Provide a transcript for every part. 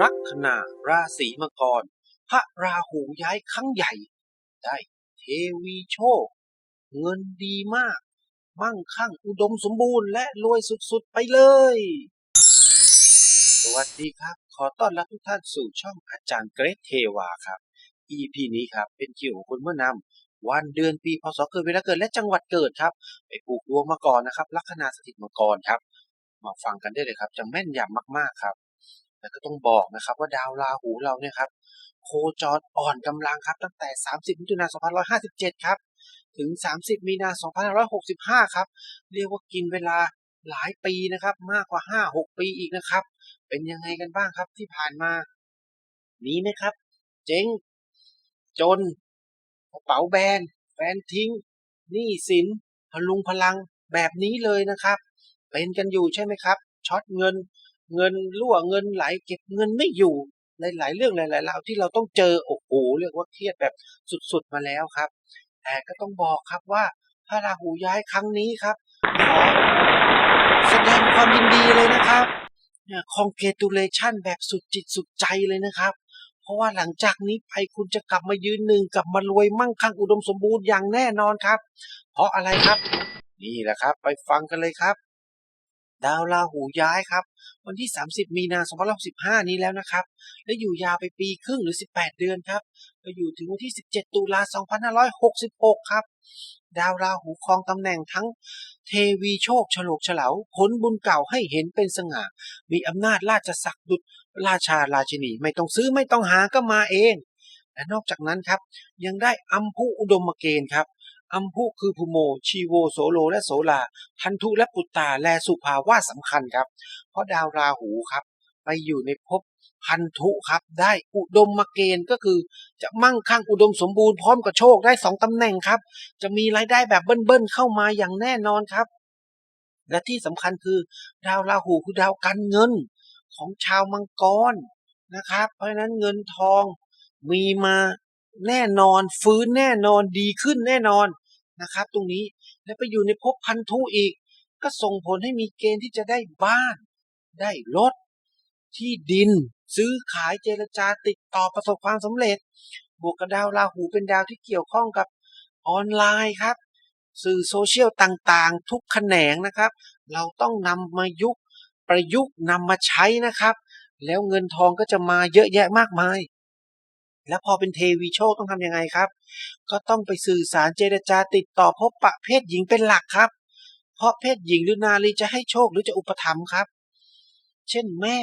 ลัคนาราศีมังกร พระราหูย้ายครั้งใหญ่ ได้เทวีโชค เงินดีมาก มั่งคั่งอุดมสมบูรณ์และรวยสุดๆไปเลย สวัสดีครับ ขอต้อนรับทุกท่านสู่ช่องอาจารย์เกรทเทวาครับ EP นี้ครับเป็นเกี่ยวกับคนเมื่อนำวันเดือนปีพศเกิดเวลาเกิดและจังหวัดเกิดครับ ไปปลูกดวงมาก่อนนะครับลัคนาสถิตมังกรครับมาฟังกันได้เลยครับ จะแม่นยำมากๆครับ แต่ก็ต้องบอกนะครับว่าดาวราหูเราเนี่ยครับโคจรอ่อนกำลังครับ ตั้งแต่ 30มิถุนายน2557 ครับ ถึง 30 มีนา2565 ครับ เรียกว่ากินเวลาหลายปีนะครับ มากกว่า 5-6 ปีอีกนะครับ เป็นยังไงกันบ้างครับที่ผ่านมามีไหมครับ เจ๊ง จนกระเป๋าแบนแฟนทิ้งหนี้สินพลุงพลังแบบนี้เลยนะครับ เป็นกันอยู่ใช่ไหมครับ ช็อตเงิน เงินรั่วเงินไหลเก็บเงินไม่อยู่หลายๆเรื่องหลายๆราวที่เราต้องเจอโอ้โหเรียกว่าเครียดแบบสุดๆมาแล้วครับ แต่ก็ต้องบอกครับว่าพระราหูย้ายครั้งนี้ครับขอแสดงความยินดีเลยนะครับเนี่ย congratulation แบบสุดจิตสุดใจเลยนะครับ เพราะว่าหลังจากนี้ไปคุณจะกลับมายืนหนึ่งกลับมารวยมั่งคั่งอุดมสมบูรณ์อย่างแน่นอนครับ เพราะอะไรครับ นี่แหละครับ ไปฟังกันเลยครับ ดาวราหูย้ายครับ วันที่ 30 มีนา2565 นี้แล้วนะครับ และอยู่ยาวไปปีครึ่งหรือ 18 เดือนครับไปอยู่ถึงวันที่ 17 ตุลา2566 ครับ ดาวราหูครองตำแหน่งทั้งเทวีโชคฉลกเฉลาผลบุญเก่าให้เห็นเป็นสง่า มีอำนาจราชศักดิ์ดุจราชาราชินี ไม่ต้องซื้อไม่ต้องหาก็มาเอง และนอกจากนั้นครับ ยังได้อัมพุอุดมเกณฑ์ครับ อัมพุคือภูโม ชีโวโสโลและโสลา พันธุและปุตตาและสุภาว่าสสำคัญครับ เพราะดาวราหูครับ ไปอยู่ในภพพันธุครับได้อุดมมาเกณฑ์ก็คือ จะมั่งคั่งอุดมสมบูรณ์พร้อมกับโชคได้สองตำแหน่งครับ จะมีรายได้แบบเบิ้ลๆเข้ามาอย่างแน่นอนครับ และที่สำคัญคือ ดาวราหูคือดาวการเงินของชาวมังกรนะครับ เพราะฉะนั้นเงินทองมีมาแน่นอนฟื้นแน่นอนดีขึ้นแน่นอน นะครับ ตรงนี้และไปอยู่ในภพพันธุอีก ก็ส่งผลให้มีเกณฑ์ที่จะได้บ้าน ได้รถ ที่ดิน ซื้อขายเจรจาติดต่อประสบความสำเร็จ บวกกับดาวราหูเป็นดาวที่เกี่ยวข้องกับออนไลน์ครับ สื่อโซเชียลต่างๆ ทุกแขนงนะครับ เราต้องนำมายุกประยุกต์นำมาใช้นะครับ แล้วเงินทองก็จะมาเยอะแยะมากมาย แล้วพอเป็นเทวีโชคต้องทำยังไงครับ ก็ต้องไปสื่อสารเจรจาติดต่อพบปะเพศหญิงเป็นหลักครับ เพราะเพศหญิงหรือนารีจะให้โชคหรือจะอุปถัมภ์ครับ เช่นแม่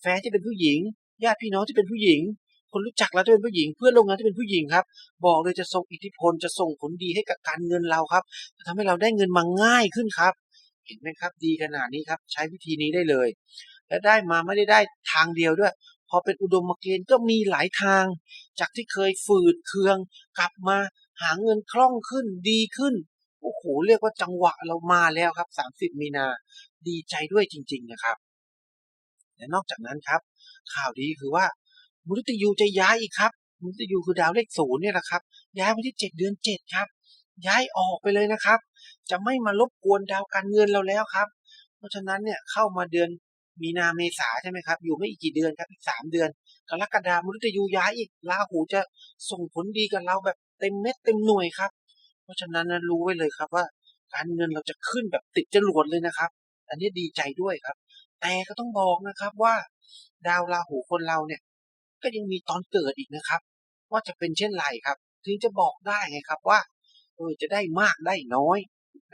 แฟนที่เป็นผู้หญิง ญาติพี่น้องที่เป็นผู้หญิง คนรู้จักเราที่เป็นผู้หญิง เพื่อนโร่วมงานที่เป็นผู้หญิงครับ บอกเลยจะส่งอิทธิพลจะส่งผลดีให้กับการเงินเราครับจะทำให้เราได้เงินมาง่ายขึ้นครับ เห็นไหมครับ ดีขนาดนี้ครับ ใช้วิธีนี้ได้เลย และได้มาไม่ได้ได้ทางเดียวด้วย พอเป็นอุดมเกณฑ์ก็มีหลายทาง จากที่เคยฝืดเคือง กลับมาหาเงินคล่องขึ้นดีขึ้นโอ้โหเรียกว่าจังหวะเรามาแล้วครับ 30 มีนา ดีใจด้วยจริง ๆนะครับ และนอกจากนั้นครับ ข่าวดีคือว่ามุตยูจะย้ายอีกครับมุตยูคือดาวเลขศูนย์เนี่ยแหละครับ ย้ายไปที่ 7 เดือน 7 ครับ ย้ายออกไปเลยนะครับ จะไม่มารบกวนดาวการเงินเราแล้วครับ เพราะฉะนั้นเนี่ยเข้ามาเดือน มีนาเมษาใช่ไหมครับ อยู่ไม่อีกกี่เดือนครับอีกสามเดือน กรกฎาคมฤตยูย้ายอีกราหูจะส่งผลดีกับเราแบบเต็มเม็ดเต็มหน่วยครับ เพราะฉะนั้นนะรู้ไว้เลยครับว่า การเงินเราจะขึ้นแบบติดจรวดเลยนะครับ อันนี้ดีใจด้วยครับ แต่ก็ต้องบอกนะครับว่า ดาวราหูคนเราเนี่ย ก็ยังมีตอนเกิดอีกนะครับ ว่าจะเป็นเช่นไรครับ ถึงจะบอกได้ไงครับว่าเออจะได้มากได้น้อย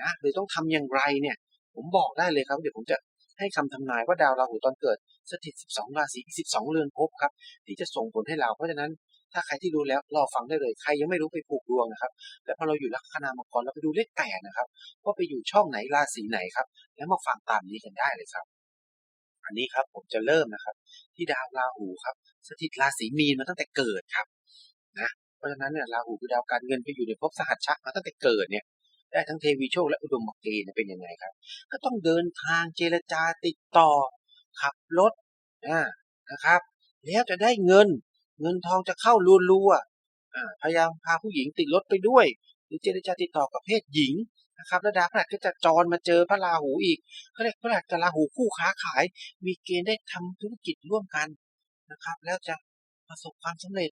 นะหรือต้องทำอย่างไรเนี่ย ผมบอกได้เลยครับ เดี๋ยวผมจะ ให้คำทำนายว่าดาวราหูตอนเกิดสถิต 12 ราศี12 เรือนภพครับ ที่จะส่งผลให้เรา เพราะฉะนั้นถ้าใครที่รู้แล้วรอฟังได้เลย ใครยังไม่รู้ไปผูกดวงนะครับ แล้วพอเราอยู่ลัคนามังกรเราไปดูเลขแปดนะครับว่าไปอยู่ช่องไหนราศีไหนครับ แล้วมาฟังตามนี้กันได้เลยครับ อันนี้ครับผมจะเริ่มนะครับ ที่ดาวราหูครับ สถิตราศีมีนมาตั้งแต่เกิดครับนะ เพราะฉะนั้นเนี่ยราหูคือดาวการเงินไปอยู่ในภพสหัชชะมาตั้งแต่เกิดเนี่ย ได้ทั้งเทวีโชคและอุดมเกณฑ์เป็นยังไงครับ ก็ต้องเดินทางเจรจาติดต่อ ขับรถนะครับ แล้วจะได้เงิน เงินทองจะเข้ารัวๆพยายามพาผู้หญิงติดรถไปด้วย หรือเจรจาติดต่อกับเพศหญิงนะครับแล้วดาวพฤหัสก็จะจรมาเจอพระราหูอีกเขาเรียกพระราหูกับราหูคู่ค้าขาย มีเกณฑ์ได้ทำธุรกิจร่วมกันนะครับ แล้วจะประสบความสำเร็จ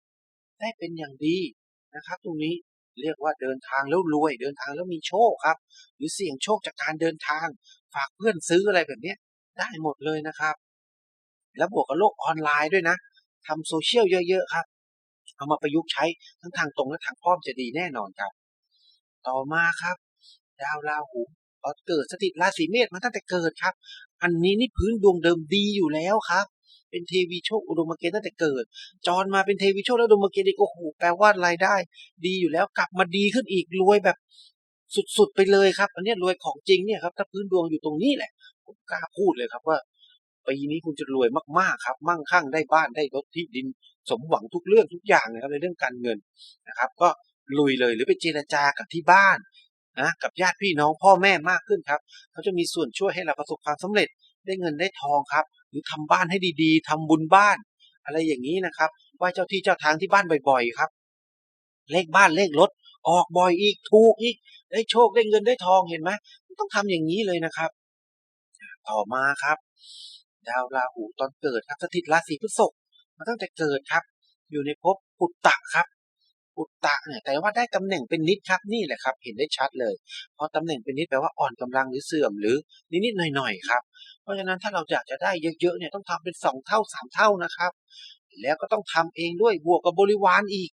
ได้เป็นอย่างดีนะครับ ตรงนี้ เรียกว่าเดินทางแล้วรวย เดินทางแล้วมีโชคครับ หรือเสี่ยงโชคจากการเดินทาง ฝากเพื่อนซื้ออะไรแบบนี้ได้หมดเลยนะครับ แล้วบวกกับโลกออนไลน์ด้วยนะทำโซเชียลเยอะๆครับ เอามาประยุกต์ใช้ทั้งทางตรงและทางอ้อมจะดีแน่นอนครับ ต่อมาครับ ดาวราหูตอนเกิดสถิตราศีเมษมาตั้งแต่เกิดครับ อันนี้นี่พื้นดวงเดิมดีอยู่แล้วครับ เป็นเทวีโชคอุดมเกณฑ์ตั้งแต่เกิดจรมาเป็นเทวีโชคแล้วอุดมเกณฑ์อีกโอ้โหแปลว่ารายได้ ดีอยู่แล้วกลับมาดีขึ้นอีกรวยแบบสุดๆไปเลยครับ อันนี้รวยของจริงเนี่ยครับถ้าพื้นดวงอยู่ตรงนี้แหละผมกล้าพูดเลยครับว่าปีนี้คุณจะรวยมากๆครับ มั่งคั่งได้บ้านได้รถที่ดิน สมหวังทุกเรื่องทุกอย่างนะครับในเรื่องการเงินนะครับ ก็ลุยเลยหรือไปเจรจากับที่บ้านนะกับญาติพี่น้องพ่อแม่มากขึ้นครับเขาจะมีส่วนช่วยให้เราประสบความสำเร็จได้เงินได้ทองครับ หรือทำบ้านให้ดีๆทำบุญบ้าน อะไรอย่างนี้นะครับไหว้เจ้าที่เจ้าทางที่บ้านบ่อยๆครับ เลขบ้านเลขรถออกบ่อยอีกถูกอีกได้โชคได้เงินได้ทองเห็นไหมต้องทำอย่างนี้เลยนะครับ ต่อมาครับ ดาวราหูตอนเกิดครับสถิตราศีพฤษภมาตั้งแต่เกิดครับ อยู่ในภพปุตตะครับ ปุตตะเนี่ยแต่ว่าได้ตำแหน่งเป็นนิดครับนี่แหละครับ เห็นได้ชัดเลย เพราะตำแหน่งเป็นนิดแปลว่าอ่อนกำลังหรือเสื่อมหรือนิดๆหน่อยๆครับ เพราะฉะนั้นถ้าเราอยากจะได้เยอะๆเนี่ยต้องทำเป็นสองเท่าสามเท่านะครับ แล้วก็ต้องทำเองด้วยบวกกับบริวารอีก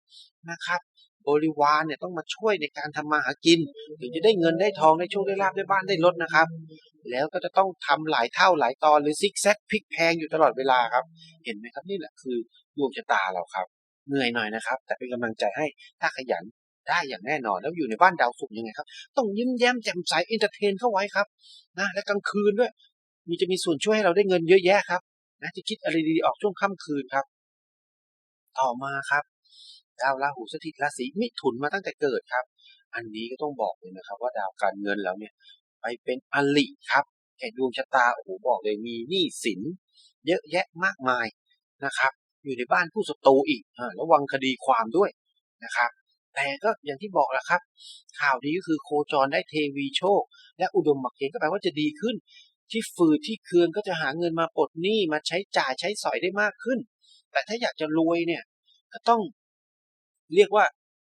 นะครับ บริวารเนี่ยต้องมาช่วยในการทำมาหากินถึงจะได้เงินได้ทองได้โชคได้ลาบได้บ้านได้รถนะครับ แล้วก็จะต้องทำหลายเท่าหลายตอนหรือซิกแซกพลิกแพงอยู่ตลอดเวลาครับ เห็นไหมครับนี่แหละคือดวงชะตาเราครับ เหนื่อยหน่อยนะครับ แต่เป็นกำลังใจให้ถ้าขยันได้อย่างแน่นอนแล้วอยู่ในบ้านดาวศุกยังไงครับ ต้องยิ้มแย้มแจ่มใสเอนเตอร์เทนเข้าไว้ครับนะและกลางคืนด้วย มีจะมีส่วนช่วยให้เราได้เงินเยอะแยะครับนะจะคิดอะไรดีๆออกช่วงค่ำคืนครับ ต่อมาครับดาวราหูสถิตราศีมิถุนมาตั้งแต่เกิดครับ อันนี้ก็ต้องบอกเลยนะครับ ว่าดาวการเงินแล้วเนี่ย ไปเป็นอลิครับแก่ดวงชะตาโอ้โหบอกเลยมีหนี้สิน เยอะแยะมากมายนะครับ อยู่ในบ้านผู้ศัตรูอีกระวังคดีความด้วยนะครับ แต่ก็อย่างที่บอกแหละครับ ข่าวดีก็คือโคจรได้เทวีโชค และอุดมมเกณฑ์ก็แปลว่าจะดีขึ้น ที่ฝืดที่เคืองก็จะหาเงินมาปลดหนี้มาใช้จ่ายใช้สอยได้มากขึ้น แต่ถ้าอยากจะรวยเนี่ย ก็ต้องเรียกว่า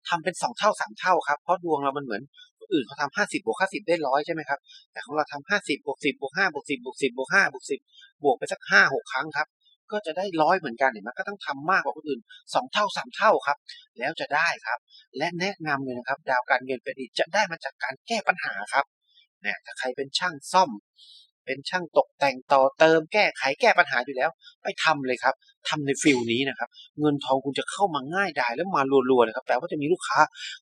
ทำเป็นสองเท่าสามเท่าครับ เพราะดวงเรามันเหมือนคนอื่นเขาทำห้าสิบบวกห้าสิบได้ร้อยใช่ไหมครับ แต่ของเราทำห้าสิบบวกสิบบวกห้าบวกสิบบวกสิบบวกห้าบวกสิบบวกไปสักห้าหกครั้งครับ ก็จะได้ร้อยเหมือนกันเห็นไหมก็ต้องทำมากกว่าคนอื่นสองเท่าสามเท่าครับ แล้วจะได้ครับ และแนะนำเลยนะครับ ดาวการเงินเป็นอีกจะได้มาจากการแก้ปัญหาครับเนี่ยถ้าใครเป็นช่างซ่อม เป็นช่างตกแต่งต่อเติมแก้ไขแก้ปัญหาอยู่แล้ว ไปทำเลยครับทำในฟิลนี้นะครับ เงินทองคุณจะเข้ามาง่ายดายแล้วมารัวๆเลยครับแปลว่าจะมีลูกค้า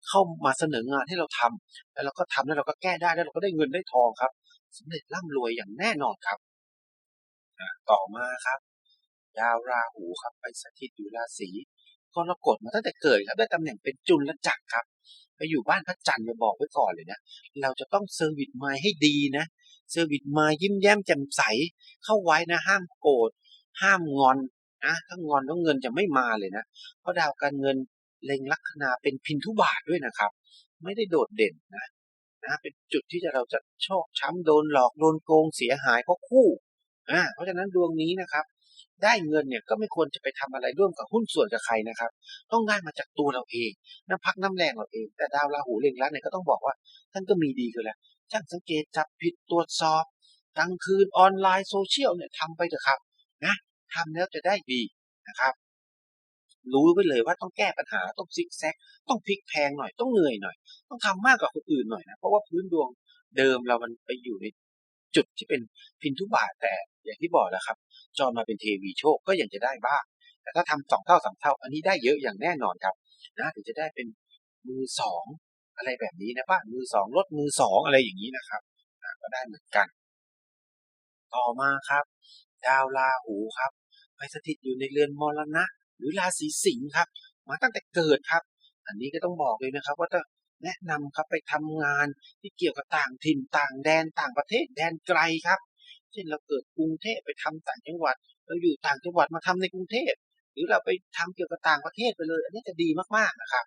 เข้ามาเสนองานให้เราทำแล้วเราก็ทำแล้วเราก็แก้ได้แล้วเราก็ได้เงินได้ทองครับสำเร็จร่ำรวยอย่างแน่นอนครับต่อมาครับ ดาวราหูครับไปสถิตอยู่ราศีกรกฎมาตั้งแต่เกิดครับได้ตำแหน่งเป็นจุลจักรครับ ไปอยู่บ้านพระจันทร์จะบอกไว้ก่อนเลยนะ เราจะต้องเซอร์วิสมาให้ดีนะเซอร์วิสมายิ้มแย้มแจ่มใสเข้าไว้นะห้ามโกรธห้ามงอนนะถ้างอนแล้วเงินจะไม่มาเลยนะเพราะดาวการเงินเล็งลัคนาเป็นพินทุบาทด้วยนะครับ ไม่ได้โดดเด่นนะนะเป็นจุดที่จะเราจะโชคช้ำโดนหลอกโดนโกงเสียหายเพราะคู่อ่าเพราะฉะนั้นดวงนี้นะครับ ได้เงินเนี่ยก็ไม่ควรจะไปทำอะไรร่วมกับหุ้นส่วนกับใครนะครับ ต้องได้มาจากตัวเราเอง น้ำพักน้ำแรงเราเอง แต่ดาวราหูเล็งลักเนี่ยก็ต้องบอกว่า ท่านก็มีดีคือแล้วช่างสังเกตจับผิดตรวจสอบกลางคืนออนไลน์โซเชียลเนี่ยทำไปเถอะครับนะทำแล้วจะได้ดีนะครับ รู้ไวเลยว่าต้องแก้ปัญหาต้องซิกแซกต้องพลิกแพงหน่อยต้องเหนื่อยหน่อย ต้องทำมากกว่าคนอื่นหน่อยนะเพราะว่าพื้นดวงเดิมเรามันไปอยู่ในจุดที่เป็นพินทุบาทแต่ อย่างที่บอกแล้วครับ จอมาเป็นเทวีโชคก็ยังจะได้บ้าง แต่ถ้าทำสองเท่าสามเท่า อันนี้ได้เยอะอย่างแน่นอนครับนะถึงจะได้เป็นมือสองอะไรแบบนี้นะบ้านมือสองรถมือสองอะไรอย่างนี้นะครับก็ได้เหมือนกัน ต่อมาครับ ดาวราหูครับ ไปสถิตอยู่ในเรือนมรณะ หรือราศีสิงห์ครับ มาตั้งแต่เกิดครับ อันนี้ก็ต้องบอกเลยนะครับ ว่าต้องแนะนำครับไปทำงานที่เกี่ยวกับต่างถิ่นต่างแดนต่างประเทศแดนไกลครับ เช่นเราเกิดกรุงเทพไปทำต่างจังหวัด เราอยู่ต่างจังหวัดมาทำในกรุงเทพ หรือเราไปทำเกี่ยวกับต่างประเทศไปเลย อันนี้จะดีมากๆนะครับ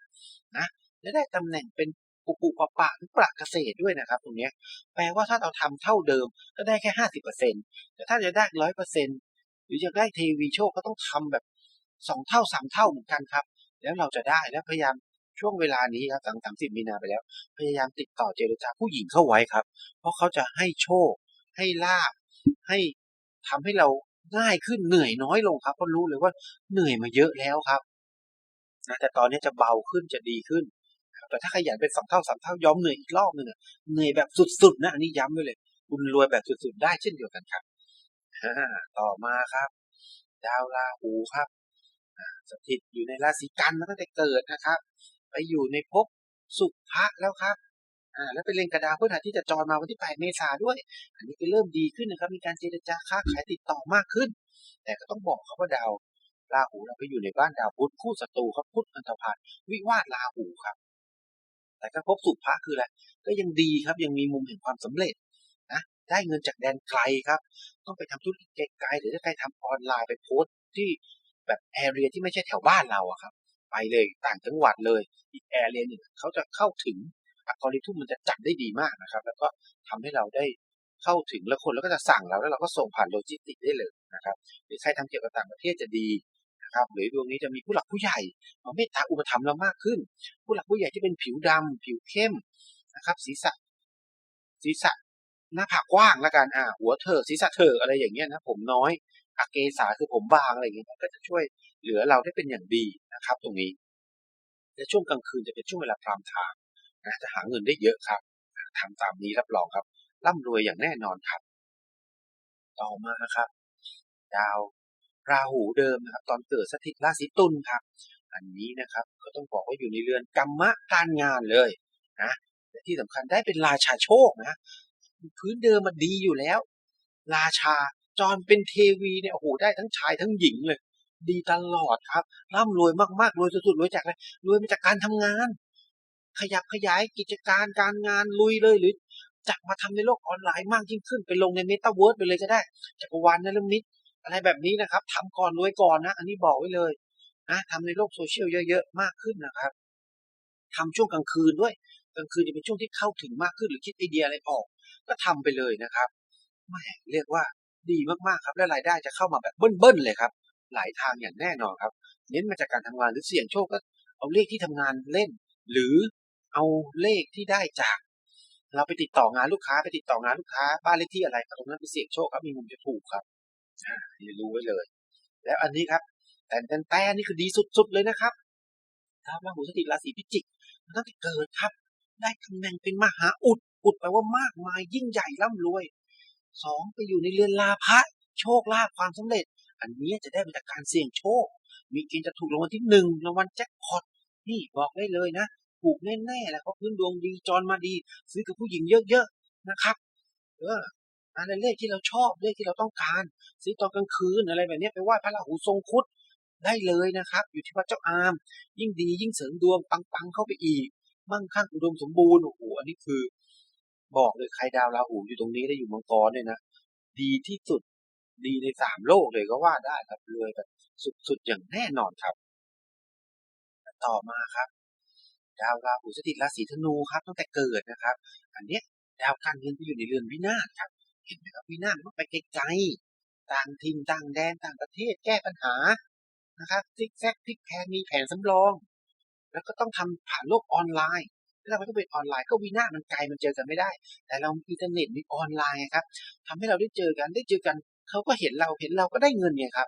นะและได้ตำแหน่งเป็นปุปุปะปะหรือปราเกษตรด้วยนะครับ ตรงนี้แปลว่าถ้าเราทำเท่าเดิมก็ได้แค่ห้าสิบเปอร์เซ็นต์แต่ถ้าจะได้ร้อยเปอร์เซ็นต์หรือจะได้เทวีโชคก็ต้องทำแบบสองเท่าสามเท่าเหมือนกันครับ แล้วเราจะได้แล้วพยายามช่วงเวลานี้ครับหลังสามสิบมีนาไปแล้ว พยายามติดต่อเจรจาผู้หญิงเข้าไว้ครับ เพราะเขาจะให้โชค ให้ลาบ ให้ทำให้เราง่ายขึ้นเหนื่อยน้อยลงครับเพราะรู้เลยว่าเหนื่อยมาเยอะแล้วครับนะแต่ตอนนี้จะเบาขึ้นจะดีขึ้น แต่ถ้าขยันเป็นสองเท่าสามเท่ายอมเหนื่อยอีกรอบหนึ่งอะเหนื่อยแบบสุดๆนะอันนี้ย้ำไว้เลย คุณรวยแบบสุดๆได้เช่นเดียวกันครับต่อมาครับ ดาวราหูครับสถิตอยู่ในราศีกันมาตั้งแต่เกิดนะครับ ไปอยู่ในภพสุภะแล้วครับ อ่าแล้วเป็นเลงกระดาวพฤหัสที่จะจรมาวันที่ 8 เมษาด้วย อันนี้ก็เริ่มดีขึ้นนะครับ มีการเจรจาค้าขายติดต่อมากขึ้น แต่ก็ต้องบอกครับว่าดาวราหูเราไปอยู่ในบ้านดาวพุธคู่ศัตรูครับพุธอันธพาลวิวาทราหูครับ แต่ก็พบสุภะคืออะไรก็ยังดีครับยังมีมุมแห่งความสำเร็จนะได้เงินจากแดนไกลครับ ต้องไปทำธุรกิจไกลๆหรือถ้าใครทำออนไลน์ไปโพสต์ที่แบบแอเรียที่ไม่ใช่แถวบ้านเราอะครับ ไปเลยต่างจังหวัดเลย อีกแอเรียหนึ่งเขาจะเข้าถึง อัลกอริทึมมันจะจัดได้ดีมากนะครับ แล้วก็ทำให้เราได้เข้าถึงแล้วคนแล้วก็จะสั่งเราแล้วเราก็ส่งผ่านโลจิสติกได้เลยนะครับหรือใครทำเกี่ยวกับต่างประเทศจะดีนะครับหรือดวงนี้จะมีผู้หลักผู้ใหญ่มาเมตตาอุปถัมภ์เรามากขึ้น ผู้หลักผู้ใหญ่ที่เป็นผิวดำผิวเข้มนะครับศีรษะศีรษะหน้าผากกว้างละกันอ่าหัวเถอศีรษะเถออะไรอย่างเงี้ยนะผมน้อยอาเกสาคือผมบางอะไรอย่างเงี้ยก็จะช่วยเหลือเราได้เป็นอย่างดีนะครับ ตรงนี้และช่วงกลางคืนจะเป็นช่วงเวลาพรามทม์นะ จะหาเงินได้เยอะครับทำตามนี้รับรองครับร่ำรวยอย่างแน่นอนครับ ต่อมาครับ ดาวราหูเดิมนะครับ ตอนเกิดสถิตราศีตุลครับ อันนี้นะครับ ก็ต้องบอกว่าอยู่ในเรือนกรรมะการงานเลยนะแต่ที่สำคัญได้เป็นราชาโชคนะ พื้นเดิมมันดีอยู่แล้ว ราชาจรเป็นเทวีเนี่ยโอ้โหได้ทั้งชายทั้งหญิงเลย ดีตลอดครับร่ำรวยมากๆรวยสุดๆรวยจากอะไรรวยมาจากการทำงาน ขยับขยายกิจการการงานลุยเลยหรือจะมาทำในโลกออนไลน์มากยิ่งขึ้นไปลงในเมตาเวิร์สไปเลยก็ได้จักรวาลนลมิตอะไรแบบนี้นะครับทำก่อนรวยก่อนนะ อันนี้บอกไว้เลยนะทำในโลกโซเชียลเยอะๆมากขึ้นนะครับทำช่วงกลางคืนด้วยกลางคืนจะเป็นช่วงที่เข้าถึงมากขึ้นหรือคิดไอเดียอะไรออก ก็ทำไปเลยนะครับแหม่เรียกว่าดีมากๆครับและรายได้จะเข้ามาแบบเบิ้ลๆเลยครับ หลายทางอย่างแน่นอนครับ เน้นมาจากการทำงานหรือเสี่ยงโชคก็เอาเลขที่ทำงานเล่น หรือ เอาเลขที่ได้จาก เราไปติดต่องานลูกค้าไปติดต่องานลูกค้า บ้านเลขที่อะไรตรงนั้นไปเสี่ยงโชคครับมีมุมจะถูกครับอ่ารู้ไว้เลย แล้วอันนี้ครับ แต่แต่แต่นี่คือดีสุดๆเลยนะครับดาวราหูสถิตราศีพิจิกมันตั้งแต่เกิดครับ ได้ตำแหน่งเป็นมหาอุดอุดแปลว่ามากมายยิ่งใหญ่ร่ำรวยสองไปอยู่ในเรือนลาภะโชคลาภความสำเร็จ อันนี้จะได้มาจากการเสี่ยงโชค มีเกณฑ์จะถูกรางวัลที่หนึ่งรางวัลแจ็คพอตนี่บอกได้เลยนะ ถูกแน่ๆแหละเพราะพื้นดวงดีจรมาดี ซื้อกับผู้หญิงเยอะๆนะครับเอออะไรเลขที่เราชอบเลขที่เราต้องการ ซื้อตอนกลางคืนอะไรแบบนี้ไปไหว้พระราหูทรงคุดได้เลยนะครับ อยู่ที่วัดเจ้าอาม ยิ่งดียิ่งเสริมดวงปังๆเข้าไปอีก มั่งคั่งอุดมสมบูรณ์โอ้โหอันนี้คือ บอกเลยใครดาวราหูอยู่ตรงนี้ได้อยู่มังกรเนี่ยนะดีที่สุดดีในสามโลกเลยก็ว่าได้ครับรวยแบบสุดๆอย่างแน่นอนครับ ต่อมาครับ ดาวราหูสถิตราศีธนูครับตั้งแต่เกิดนะครับ อันเนี้ยดาวการเงินไปอยู่ในเรือนวินาศครับ เห็นไหมครับวินาศมันไปไกลๆต่างถิ่นต่างแดนต่างประเทศแก้ปัญหานะครับซิกแซกพลิกแพงมีแผนสำรอง แล้วก็ต้องทำผ่านโลกออนไลน์ถ้าเราต้องเป็นออนไลน์ก็วินาศมันไกลมันเจอกันไม่ได้ แต่เรามีอินเทอร์เน็ตมีออนไลน์ครับทำให้เราได้เจอกันได้เจอกันเขาก็เห็นเราเห็นเราก็ได้เงินเนี่ยครับ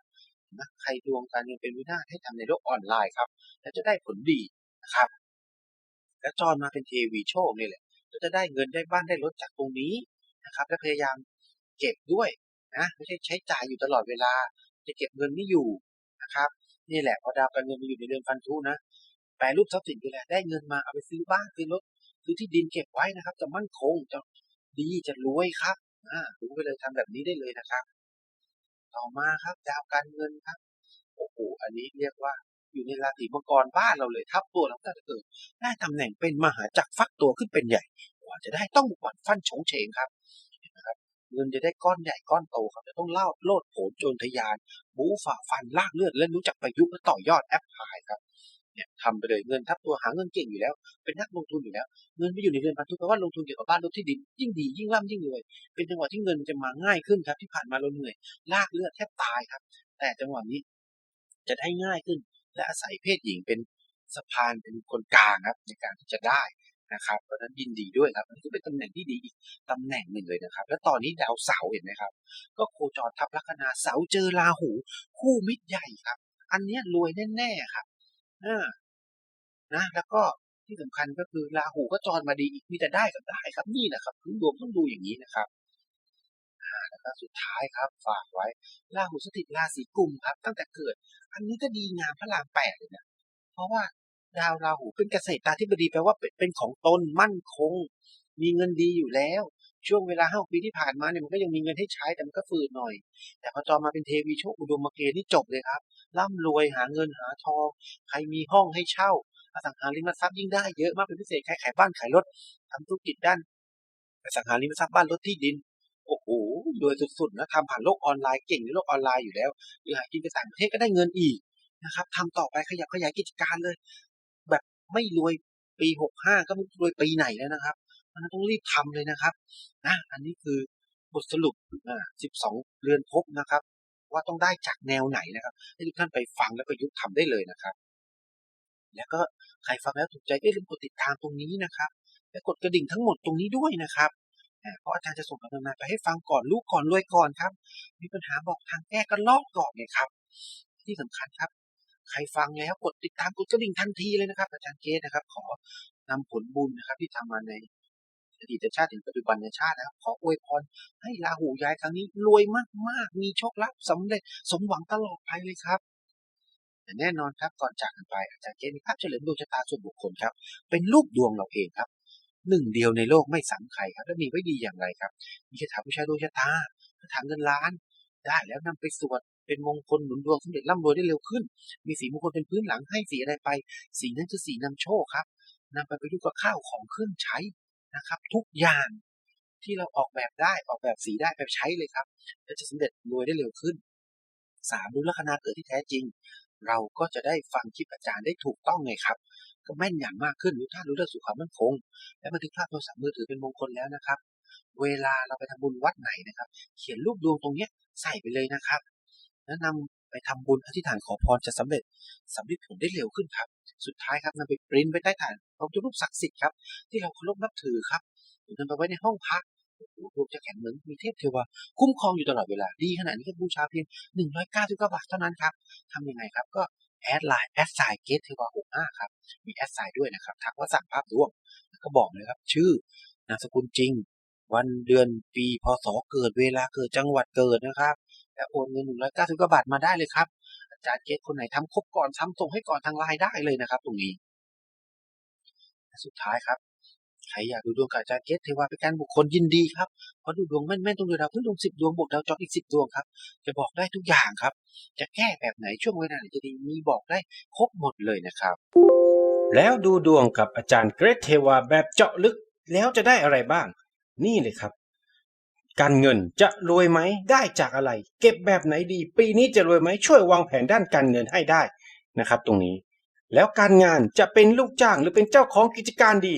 นะใครดวงการเงินเป็นวินาศให้ทำในโลกออนไลน์ครับแล้วจะได้ผลดีนะครับ และจอนมาเป็นเทวีโชคนี่แหละก็จะได้เงินได้บ้านได้รถจากตรงนี้นะครับ และพยายามเก็บด้วยนะไม่ใช่ใช้จ่ายอยู่ตลอดเวลา จะเก็บเงินไม่อยู่นะครับ นี่แหละพอดาวการเงินมาอยู่ในเรือนพันธุนะแปลรูปทรัพย์สินไปแล้วได้เงินมาเอาไปซื้อบ้านซื้อรถซื้อที่ดินเก็บไว้นะครับ จะมั่นคงจะดีจะรวยครับอ่ารู้ไปเลยทำแบบนี้ได้เลยนะครับ ต่อมาครับดาวการเงินครับโอ้โหอันนี้เรียกว่า อยู่ในราศีมังกรบ้านเราเลยทับตัวแล้วก็จะเกิดได้ตำแหน่งเป็นมหาจักรฟักตัวขึ้นเป็นใหญ่กว่าจะได้ต้องหวั่นฟันฉงเฉงครับเห็นไหมครับเงินจะได้ก้อนใหญ่ก้อนโตครับจะต้องเล่าโลดโผนโจรทยานบูฝ่าฟันลากเลือดและรู้จักประยุกต์และต่อยอดแอปพลายครับเนี่ยทำไปเลยเงินทับตัวหาเงินเก่งอยู่แล้ว เป็นนักลงทุนอยู่แล้ว เงินไปอยู่ในเรือนพันธุแปลว่าลงทุนเกี่ยวกับบ้านรถที่ดินยิ่งดียิ่งร่ำยิ่งรวยเป็นจังหวะที่เงินจะมาง่ายขึ้นครับ ที่ผ่านมาเราเหนื่อยลากเลือดแทบตายครับ แต่จังหวะนี้จะได้ง่ายขึ้น และอาศัยเพศหญิงเป็นสะพานเป็นคนกลางครับในการที่จะได้นะครับเพราะนั้นยินดีด้วยครับนนี้ก็เป็นตำแหน่งที่ดีอีกตำแหน่งหนึ่งเลยนะครับ แล้วตอนนี้ดาวเสาร์เห็นไหมครับ ก็โคจรทับลัคนาเสาเจอราหู คู่มิตรใหญ่ครับ อันนี้รวยแน่ๆครับอ่านะ แล้วก็ที่สำคัญก็คือราหูก็จรมาดีอีกมีแต่ได้กับได้ครับ นี่นะครับพื้นดวงต้องดูอย่างนี้นะครับาแล้วก็สุดท้ายครับฝากไว้ราหูสถิตราศีกุมครับ ตั้งแต่เกิด อันนี้ก็ดีงามพระรามแปดเลยนะเพราะว่าดาวราหูเป็นเกษตรตาธิบดีแปลว่าเป็นของตนมั่นคง มีเงินดีอยู่แล้ว ช่วงเวลาห้าปีที่ผ่านมาเนี่ยมันก็ยังมีเงินให้ใช้แต่มันก็ฝืดหน่อย แต่พอจอมาเป็นเทวีโชคอุดมเกณฑ์นี่จบเลยครับร่ำรวยหาเงินหาทอง ใครมีห้องให้เช่าอสังหาริมทรัพย์ยิ่งได้เยอะมากเป็นพิเศษใครขายบ้านขายรถทำธุรกิจด้านอสังหาริมทรัพย์บ้านรถที่ดิน โอ้โหรวยสุดๆนะทำผ่านโลกออนไลน์เก่งในโลกออนไลน์อยู่แล้วหรือหากินไปต่างประเทศก็ได้เงินอีกนะครับทำต่อไปขยับขยายกิจการเลย แบบไม่รวยปีหกห้าก็ไม่รวยปีไหนแล้วนะครับเพราะฉะนั้นต้องรีบทำเลยนะครับนะอันนี้คือบทสรุปอ่าสิบสองเรือนภพนะครับ ว่าต้องได้จากแนวไหนนะครับ ให้ทุกท่านไปฟังแล้วประยุกต์ทำได้เลยนะครับ แล้วก็ใครฟังแล้วถูกใจก็ลืมกดติดตามตรงนี้นะครับและกดกระดิ่งทั้งหมดตรงนี้ด้วยนะครับ เพราะอาจารย์จะส่งกำลังใจไปให้ฟังก่อนรู้ก่อนรวยก่อนครับ มีปัญหาบอกทางแก้ก็ลอกก่อนไงครับ ที่สำคัญครับ ใครฟังแล้วกดติดตามกดกระดิ่งทันทีเลยนะครับ อาจารย์เกศนะครับ ขอนำผลบุญนะครับ ที่ทำมาในอดีตชาติถึงปัจจุบันในชาตินะครับ ขออวยพรให้ราหูย้ายครั้งนี้รวยมากๆ มีโชคลาภสำเร็จสมหวังตลอดไปเลยครับแต่แน่นอนครับก่อนจากกันไปอาจารย์เกศมีภาพเฉลิมดวงชะตาส่วนบุคคลครับ เป็นรูปดวงเราเองครับ หนึ่งเดียวในโลกไม่ซ้ำใครครับ และมีไว้ดีอย่างไรครับ มีคาถาบูชายดวงชะตาคาถาเงินล้าน ได้แล้วนำไปสวดเป็นมงคลหนุนดวงสำเร็จร่ำรวยได้เร็วขึ้น มีสีมงคลเป็นพื้นหลังให้สีอะไรไป สีนั้นคือสีนำโชคครับนำไปประยุกต์กับข้าวของเครื่องใช้นะครับ ทุกอย่างที่เราออกแบบได้ออกแบบสีได้ไปใช้เลยครับและจะสำเร็จรวยได้เร็วขึ้นสามรู้ลัคนาเกิดที่แท้จริง เราก็จะได้ฟังคลิปอาจารย์ได้ถูกต้องไงครับ ก็แม่นยำมากขึ้นรู้ท่ารู้เรื่องสุขความมั่นคง และบันทึกภาพโทรศัพท์มือถือเป็นมงคลแล้วนะครับ เวลาเราไปทำบุญวัดไหนนะครับ เขียนรูปดวงตรงเนี้ยใส่ไปเลยนะครับแล้วนำไปทำบุญอธิษฐานขอพรจะสำเร็จสำเร็จผลได้เร็วขึ้นครับ สุดท้ายครับนำไปปริ้นไปใต้ฐานพระพุทธรูปศักดิ์สิทธิ์ครับที่เราเคารพนับถือครับหรือนำไปไว้ในห้องพักโอ้โหจะแข็งเหมือนมีเทพเทวาคุ้มครองอยู่ตลอดเวลาดีขนาดนี้ก็บูชาเพียงหนึ่งร้อยเก้าสิบเก้าบาทเท่านั้นครับทำยังไงครับ ก็ แอดไลน์แอดไซน์เกตเทวาหกห้าครับ มีแอดไซน์ด้วยนะครับ ทักว่าสั่งภาพดวงแล้วก็บอกเลยครับ ชื่อนามสกุลจริง วันเดือนปีพศเกิดเวลาเกิดจังหวัดเกิดนะครับ แล้วโอนเงินหนึ่งร้อยเก้าสิบกว่าบาทมาได้เลยครับ อาจารย์เกตคนไหนทำครบก่อนทำส่งให้ก่อนทางไลน์ได้เลยนะครับ ตรงนี้ สุดท้ายครับ ใครอยากดูดวงกับอาจารย์เกตเทวาเป็นการบุคคลยินดีครับเพราะดูดวงแม่นๆตรงดวงดาวพื้นดวงสิบดวงบวกดาวจออีกสิบดวงครับ จะบอกได้ทุกอย่างครับ จะแก้แบบไหนช่วงเวลาไหนจะดีมีบอกได้ครบหมดเลยนะครับ แล้วดูดวงกับอาจารย์เกรทเทวาแบบเจาะลึกแล้วจะได้อะไรบ้าง นี่เลยครับ การเงินจะรวยไหมได้จากอะไร เก็บแบบไหนดี ปีนี้จะรวยไหมช่วยวางแผนด้านการเงินให้ได้นะครับ ตรงนี้แล้วการงานจะเป็นลูกจ้างหรือเป็นเจ้าของกิจการดี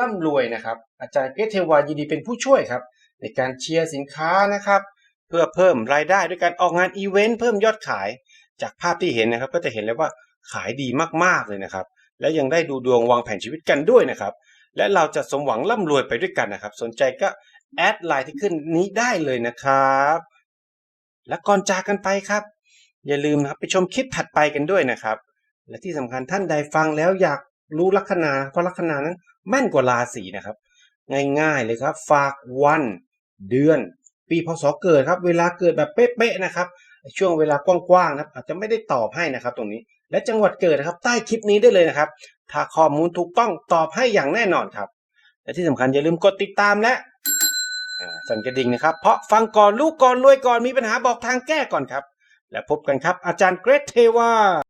ร่ำรวยนะครับ อาจารย์เกรทเทวายินดีเป็นผู้ช่วยครับ ในการเชียร์สินค้านะครับ เพื่อเพิ่มรายได้ด้วยการออกงานอีเวนต์เพิ่มยอดขาย จากภาพที่เห็นนะครับ ก็จะเห็นเลยว่าขายดีมากๆเลยนะครับ และยังได้ดูดวงวางแผนชีวิตกันด้วยนะครับ และเราจะสมหวังร่ำรวยไปด้วยกันนะครับ สนใจก็แอดไลน์ที่ขึ้นนี้ได้เลยนะครับ และก่อนจากกันไปครับ อย่าลืมนะครับไปชมคลิปถัดไปกันด้วยนะครับ และที่สำคัญท่านใดฟังแล้วอยาก รู้ลัคนา เพราะลัคนานั้นแม่นกว่าราศีนะครับ ง่ายๆเลยครับ ฝากวันเดือน ปีพศเกิดครับ เวลาเกิดแบบเป๊ะๆนะครับ ช่วงเวลากว้างๆนะครับ อาจจะไม่ได้ตอบให้นะครับ ตรงนี้ และจังหวัดเกิดนะครับ ใต้คลิปนี้ได้เลยนะครับ ถ้าข้อมูลถูกต้องตอบให้อย่างแน่นอนครับ และที่สำคัญอย่าลืมกดติดตามและสั่นกระดิ่งนะครับ เพราะฟังก่อนรู้ก่อนรวยก่อนมีปัญหาบอกทางแก้ก่อนครับ และพบกันครับ อาจารย์เกรทเทวา